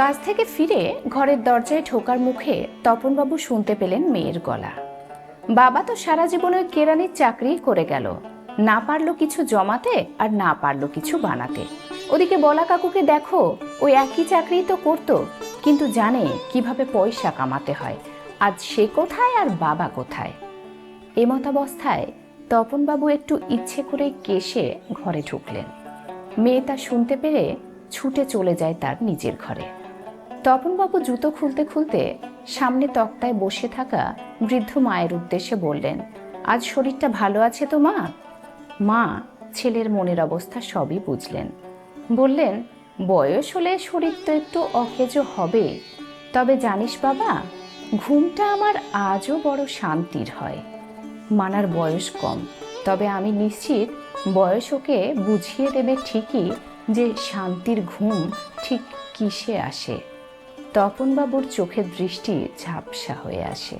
কাজ থেকে ফিরে ঘরের দরজায় ঢোকার মুখে তপনবাবু শুনতে পেলেন মেয়ের গলা। বাবা তো সারা জীবন ওই কেরানির চাকরি করে গেল। না পারল কিছু জমাতে আর না পারল কিছু বানাতে। ওদিকে বলা কাকুকে দেখো ওই একই চাকরি তো করতো, কিন্তু জানে কীভাবে পয়সা কামাতে হয়, আজ সে কোথায় আর বাবা কোথায়। এমতাবস্থায় তপনবাবু একটু ইচ্ছে করে কেশে ঘরে ঢুকলেন। মেয়ে তা শুনতে পেরে ছুটে চলে যায় তার নিজের ঘরে। তপনবাবু জুতো খুলতে খুলতে সামনে তক্তায় বসে থাকা বৃদ্ধ মায়ের উদ্দেশ্যে বললেন, আজ শরীরটা ভালো আছে তো মা? মা ছেলের মনের অবস্থা সবই বুঝলেন। বললেন, বয়স হলে শরীর তো একটু অকেজ হবে। তবে জানিস বাবা, ঘুমটা আমার আজও বড় শান্তির হয়। মানার বয়স কম। তবে আমি নিশ্চিত বয়স ওকে বুঝিয়ে দেবে ঠিকই যে শান্তির ঘুম ঠিক কিসে আসে। তপনবাবুর চোখের দৃষ্টি ঝাপসা হয়ে আসে।